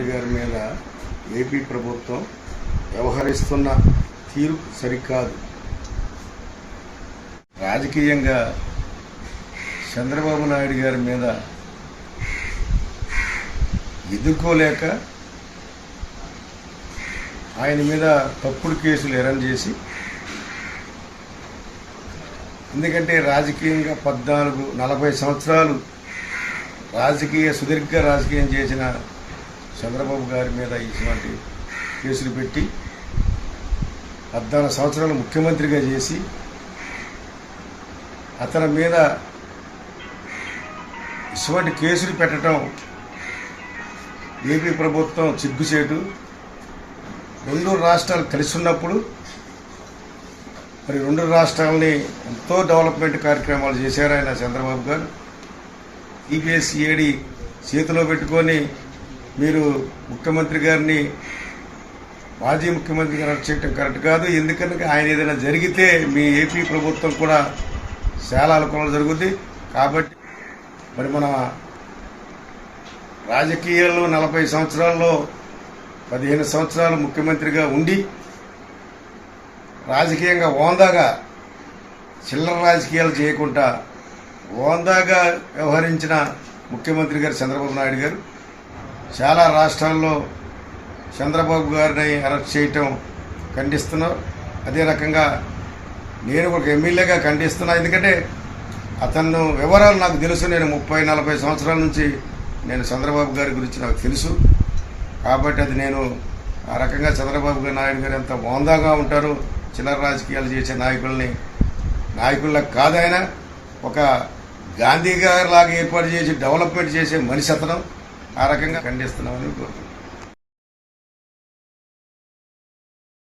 నాయుడు గారి మీద ఏపీ ప్రభుత్వం వ్యవహరిస్తున్న తీరు సరికాదు. రాజకీయంగా చంద్రబాబు నాయుడు గారి మీద ఎదుర్కోలేక ఆయన మీద తప్పుడు కేసులు ఎరన్ చేసి ఎందుకంటే రాజకీయంగా పద్నాలుగు నలభై సంవత్సరాలు రాజకీయ సుదీర్ఘ రాజకీయం చేసిన చంద్రబాబు గారి మీద ఇటువంటి కేసులు పెట్టి పద్నాలుగు సంవత్సరాలు ముఖ్యమంత్రిగా చేసి అతని మీద ఇటువంటి కేసులు పెట్టడం ఏపీ ప్రభుత్వం సిగ్గుచేటు. రెండు రాష్ట్రాలు కలిసి ఉన్నప్పుడు మరి రెండు రాష్ట్రాలని ఎంతో డెవలప్మెంట్ కార్యక్రమాలు చేశారు ఆయన చంద్రబాబు గారు. ఈపీఎస్ఈఏడి చేతిలో పెట్టుకొని మీరు ముఖ్యమంత్రి గారిని మాజీ ముఖ్యమంత్రి గారు చేయటం కరెక్ట్ కాదు. ఎందుకంటే ఆయన ఏదైనా జరిగితే మీ ఏపీ ప్రభుత్వం కూడా చాలా అనుకూలంగా జరుగుద్ది. కాబట్టి మరి మన రాజకీయాల్లో నలభై సంవత్సరాల్లో పదిహేను సంవత్సరాలు ముఖ్యమంత్రిగా ఉండి రాజకీయంగా ఓందాగా చిల్లర రాజకీయాలు చేయకుండా ఓందాగా వ్యవహరించిన ముఖ్యమంత్రి గారు చంద్రబాబు నాయుడు గారు చాలా రాష్ట్రాల్లో చంద్రబాబు గారిని అరెస్ట్ చేయటం ఖండిస్తున్నారు. అదే రకంగా నేను ఒక ఎమ్మెల్యేగా ఖండిస్తున్నా. ఎందుకంటే అతను వివరాలు నాకు తెలుసు. నేను ముప్పై నలభై సంవత్సరాల నుంచి నేను చంద్రబాబు గారి గురించి నాకు తెలుసు. కాబట్టి అది నేను ఆ రకంగా చంద్రబాబు నాయుడు గారు ఎంత మోందాగా ఉంటారు చిల్లర రాజకీయాలు చేసే నాయకుల్ని నాయకులకు కాదైనా ఒక గాంధీ గారి లాగా ఏర్పాటు చేసి డెవలప్మెంట్ చేసే మనిషి అతను. ఆ రకంగా ఖండిస్తున్నామని కోరుతున్నాను